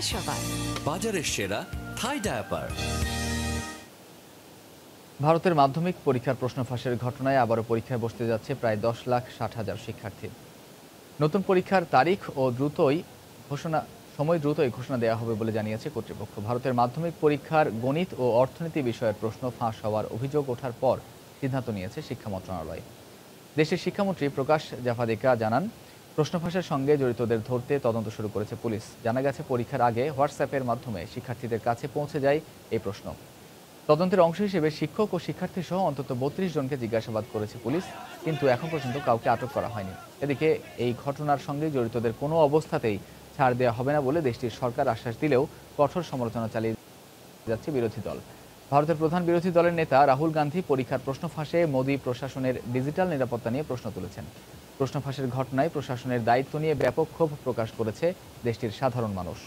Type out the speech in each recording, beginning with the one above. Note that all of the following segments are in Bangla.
ইচ্ছা সবার। বাজারের সেরা থাই ডায়াপার ভারতের মাধ্যমিক পরীক্ষার প্রশ্ন ফাঁসের ঘটনায় আবারও পরীক্ষায় বসতে যাচ্ছে প্রায় দশ লাখ ষাট হাজার শিক্ষার্থী। নতুন পরীক্ষার তারিখ ও দ্রুতই ঘোষণা সময় দ্রুতই ঘোষণা দেওয়া হবে বলে জানিয়েছে কর্তৃপক্ষ। ভারতের মাধ্যমিক পরীক্ষার গণিত ও অর্থনীতি বিষয়ের প্রশ্ন ফাঁস হওয়ার অভিযোগ ওঠার পর সিদ্ধান্ত নিয়েছে শিক্ষা মন্ত্রণালয়। দেশের শিক্ষামন্ত্রী প্রকাশ জাফাদেকা জানান প্রশ্ন ফাঁসের সঙ্গে জড়িতদের ধরতে তদন্ত শুরু করেছে পুলিশ। জানা গেছে, পরীক্ষার আগে হোয়াটসঅ্যাপের মাধ্যমে শিক্ষার্থীদের কাছে পৌঁছে যায় এই প্রশ্ন। তদন্তের অংশ হিসেবে শিক্ষক ও শিক্ষার্থী সহ অন্তত বত্রিশ জনকে জিজ্ঞাসাবাদ করেছে পুলিশ, কিন্তু এখন পর্যন্ত কাউকে আটক করা হয়নি। এদিকে, এই ঘটনার সঙ্গে জড়িতদের কোনো অবস্থাতেই ছাড় দেওয়া হবে না বলে দেশটির সরকার আশ্বাস দিলেও কঠোর সমালোচনা চালিয়ে যাচ্ছে বিরোধী দল। ভারতের প্রধান বিরোধী দলের নেতা রাহুল গান্ধী পরীক্ষার প্রশ্ন ফাঁসে মোদী প্রশাসনের ডিজিটাল নিরাপত্তা নিয়ে প্রশ্ন তুলেছেন। প্রশ্ন ফাঁসের ঘটনায় প্রশাসনের দায়িত্ব নিয়ে ব্যাপক ক্ষোভ প্রকাশ করেছে দেশটির সাধারণ মানুষ।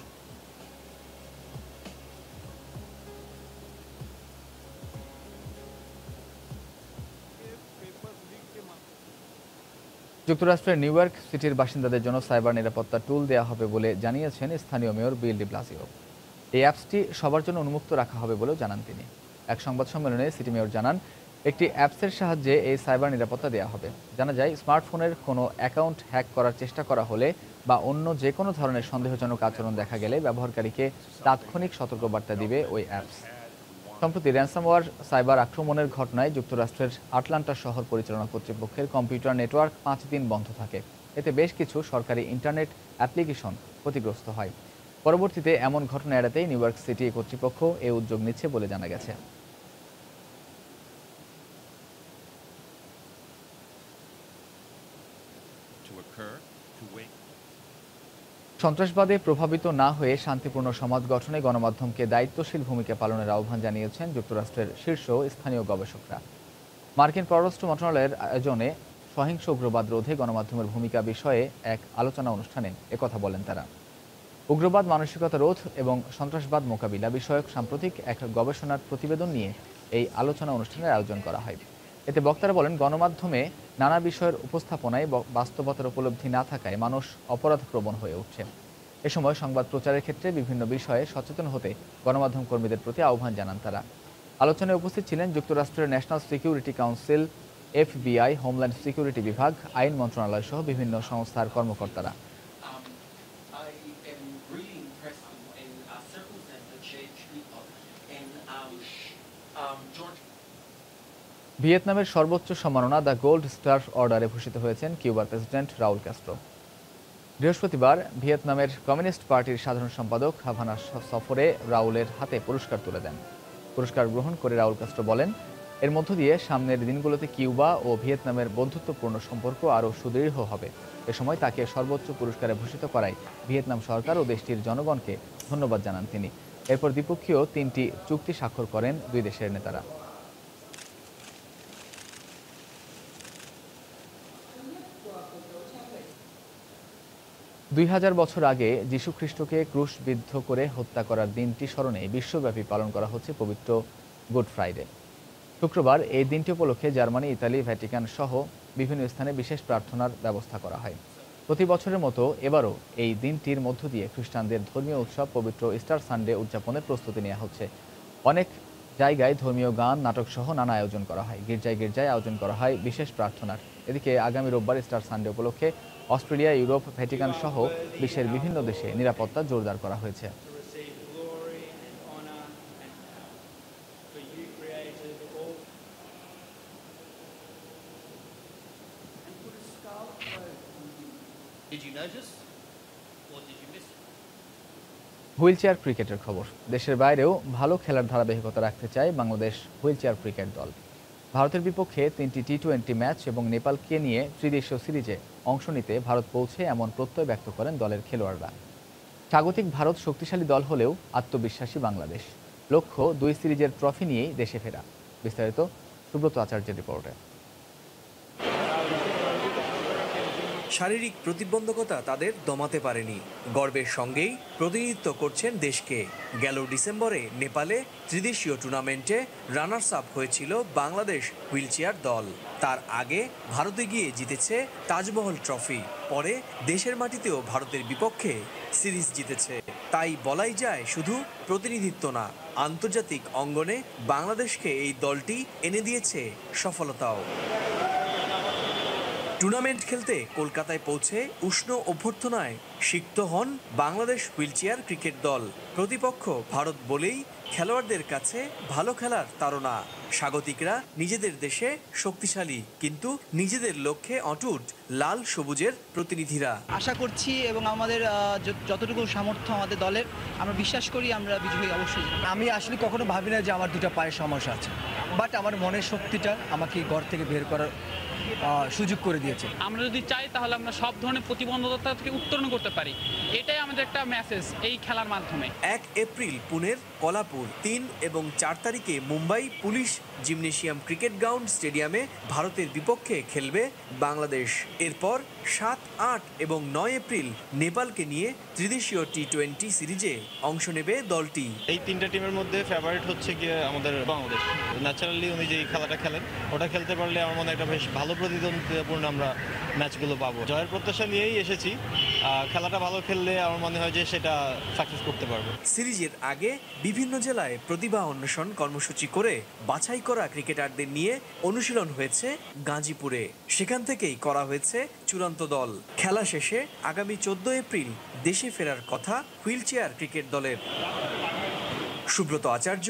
যুক্তরাষ্ট্রের নিউ ইয়র্ক সিটির বাসিন্দাদের জন্য সাইবার নিরাপত্তা টুল দেওয়া হবে বলে জানিয়েছেন স্থানীয় মেয়র বিল ডি ব্লাসিও। এই অ্যাপসটি সবার জন্য উন্মুক্ত রাখা হবে বলেও জানান তিনি। এক সংবাদ সম্মেলনে সিটি মেয়র জানান, একটি অ্যাপসের সাহায্যে এই সাইবার নিরাপত্তা দেওয়া হবে। জানা যায়, স্মার্টফোনের কোনো অ্যাকাউন্ট হ্যাক করার চেষ্টা করা হলে বা অন্য যে কোনো ধরনের সন্দেহজনক আচরণ দেখা গেলে ব্যবহারকারীকে তাৎক্ষণিক সতর্কবার্তা দিবে ওই অ্যাপস। সম্প্রতি র্যানসামওয়ার সাইবার আক্রমণের ঘটনায় যুক্তরাষ্ট্রের আটলান্টা শহর পরিচালনা কর্তৃপক্ষের কম্পিউটার নেটওয়ার্ক পাঁচ দিন বন্ধ থাকে। এতে বেশ কিছু সরকারি ইন্টারনেট অ্যাপ্লিকেশন ক্ষতিগ্রস্ত হয়। পরবর্তীতে এমন ঘটনা এড়াতেই নিউ ইয়র্ক সিটি কর্তৃপক্ষ এ উদ্যোগ নিচ্ছে বলে জানা গেছে। সন্ত্রাসবাদে প্রভাবিত না হয়ে শান্তিপূর্ণ সমাজ গঠনে গণমাধ্যমকে দায়িত্বশীল ভূমিকা পালনের আহ্বান জানিয়েছেন যুক্তরাষ্ট্রের শীর্ষ স্থানীয় গবেষকরা। মার্কিন পররাষ্ট্র মন্ত্রণালয়ের আয়োজনে সহিংস উগ্রবাদ রোধে গণমাধ্যমের ভূমিকা বিষয়ে এক আলোচনা অনুষ্ঠানে একথা বলেন তারা। উগ্রবাদ, মানসিকতা রোধ এবং সন্ত্রাসবাদ মোকাবিলা বিষয়ক সাম্প্রতিক এক গবেষণার প্রতিবেদন নিয়ে এই আলোচনা অনুষ্ঠানের আয়োজন করা হয়। এতে বক্তারা বলেন, গণমাধ্যমে নানা বিষয়ের উপস্থাপনায় বাস্তবতার উপলব্ধি না থাকায় মানুষ অপরাধপ্রবণ হয়ে উঠছে। এ সময় সংবাদ প্রচারের ক্ষেত্রে বিভিন্ন বিষয়ে সচেতন হতে গণমাধ্যম কর্মীদের প্রতি আহ্বান জানান তারা। আলোচনায় উপস্থিত ছিলেন যুক্তরাষ্ট্রের national security council, FBI, homeland security বিভাগ, আইন মন্ত্রণালয় সহ বিভিন্ন সংস্থার কর্মকর্তারা। ভিয়েতনামের সর্বোচ্চ সম্মাননা দ্য গোল্ড স্টার অর্ডারে ভূষিত হয়েছেন কিউবার প্রেসিডেন্ট রাউল ক্যাস্ট্রো বৃহস্পতিবার ভিয়েতনামের কমিউনিস্ট পার্টির সাধারণ সম্পাদক হাভানা সফরে রাউলের হাতে পুরস্কার তুলে দেন। পুরস্কার গ্রহণ করে রাউল কাস্ট্রো বলেন, এর মধ্য দিয়ে সামনের দিনগুলোতে কিউবা ও ভিয়েতনামের বন্ধুত্বপূর্ণ সম্পর্ক আরও সুদৃঢ় হবে। এ সময় তাকে সর্বোচ্চ পুরস্কারে ভূষিত করায় ভিয়েতনাম সরকার ও দেশটির জনগণকে ধন্যবাদ জানান তিনি। এরপর দ্বিপক্ষীয় তিনটি চুক্তি স্বাক্ষর করেন দুই দেশের নেতারা। দুই হাজার বছর আগে যীশু খ্রিস্টকে ক্রুশবিদ্ধ করে হত্যা করার দিনটি স্মরণে বিশ্বব্যাপী পালন করা হচ্ছে পবিত্র গুড ফ্রাইডে। শুক্রবার এই দিনটি উপলক্ষে জার্মানি, ইতালি, ভ্যাটিকান সহ বিভিন্ন স্থানে বিশেষ প্রার্থনার ব্যবস্থা করা হয়। প্রতি বছরের মতো এবারও এই দিনটির মধ্য দিয়ে খ্রিস্টানদের ধর্মীয় উৎসব পবিত্র ইস্টার সানডে উদযাপনের প্রস্তুতি নেওয়া হচ্ছে। অনেক জায়গায় ধর্মীয় গান, নাটক সহ নানা আয়োজন করা হয়। গির্জায় গির্জায় আয়োজন করা হয় বিশেষ প্রার্থনার। এদিকে আগামী রোববার স্টার সানডে উপলক্ষে অস্ট্রেলিয়া ইউরোপ ভ্যাটিকান সহ বিশ্বের বিভিন্ন দেশে নিরাপত্তা জোরদার করা হয়েছে। Did you notice? Or did you miss? Wheelchair ক্রিকেটের খবর। দেশের বাইরেও ভালো খেলার ধারাবাহিকতা রাখতে চায় বাংলাদেশ হুইল চেয়ার ক্রিকেট দল। ভারতের বিপক্ষে তিনটি টি টোয়েন্টি ম্যাচ এবং নেপালকে নিয়ে ত্রিদেশীয় সিরিজে অংশ নিতে ভারত পৌঁছে এমন প্রত্যয় ব্যক্ত করেন দলের খেলোয়াড়রা। স্বাগতিক ভারত শক্তিশালী দল হলেও আত্মবিশ্বাসী বাংলাদেশ। লক্ষ্য, দুই সিরিজের ট্রফি নিয়েই দেশে ফেরা। বিস্তারিত সুব্রত আচার্যের রিপোর্টে। শারীরিক প্রতিবন্ধকতা তাদের দমাতে পারেনি। গর্বের সঙ্গেই প্রতিনিধিত্ব করছেন দেশকে। গেল ডিসেম্বরে নেপালে ত্রিদেশীয় টুর্নামেন্টে রানার্স আপ হয়েছিল বাংলাদেশ হুইলচেয়ার দল। তার আগে ভারতে গিয়ে জিতেছে তাজমহল ট্রফি, পরে দেশের মাটিতেও ভারতের বিপক্ষে সিরিজ জিতেছে। তাই বলাই যায় শুধু প্রতিনিধিত্ব না, আন্তর্জাতিক অঙ্গনে বাংলাদেশকে এই দলটি এনে দিয়েছে সফলতাও। টুর্নামেন্ট খেলতে কলকাতায় পৌঁছে উষ্ণ অভ্যর্থনায় সিক্ত হন বাংলাদেশ হুইলচেয়ার ক্রিকেট দল। প্রতিপক্ষ ভারত বলেই খেলোয়াড়দের কাছে ভালো খেলার তারা স্বাগতিকরা নিজেদের দেশে শক্তিশালী কিন্তু নিজেদের লক্ষ্যে অটুট লাল সবুজের প্রতিনিধিরা। আশা করছি এবং আমাদের যতটুকু সামর্থ্য আমাদের দলের আমরা বিশ্বাস করি আমরা বিজয়ী অবশ্যই। আমি আসলে কখনো ভাবি না যে আমার দুটো পায়ের সমস্যা আছে। বাট আমার মনের শক্তিটা আমাকে ঘর থেকে বের করার সুযোগ করে দিয়েছে। আমরা যদি চাই তাহলে আমরা সব ধরনের প্রতিবন্ধকতা থেকে উত্তরণ করতে পারি। এটাই আমাদের একটা মেসেজ এই খেলার মাধ্যমে। এক এপ্রিল পুনের কলাপুর তিন এবং চার তারিখে Mumbai police gymnasium cricket ground স্টেডিয়ামে ভারতের বিপক্ষে খেলবে বাংলাদেশ। এরপর সাত আট এবং নয় এপ্রিল নেপালকে নিয়ে ত্রিদেশীয় টি টোয়েন্টি সিরিজে অংশ নেবে দলটি। এই তিনটা টিমের মধ্যে ফেভারিট হচ্ছে গিয়ে আমাদের বাংলাদেশ। ন্যাচারালি উনি যে খেলাটা খেলেন ওটা খেলতে পারলে আমার মনে হয় একটা বেশ ভালো প্রতিদ্বন্দ্বিতাপূর্ণ আমরা ম্যাচগুলো পাবো। জয়ের প্রত্যাশা নিয়েই এসেছি। খেলাটা ভালো খেললে আমার মনে হয় যে সেটা সাকসেস করতে পারব। সিরিজের আগে বিভিন্ন জেলায় প্রতিভা অন্বেষণ কর্মসূচি করে বাছাই করা ক্রিকেটারদের নিয়ে অনুশীলন হয়েছে গাজীপুরে। সেখান থেকেই করা হয়েছে চূড়ান্ত দল। খেলা শেষে আগামী চোদ্দ এপ্রিল দেশে ফেরার কথা হুইলচেয়ার ক্রিকেট দলের। সুব্রত আচার্য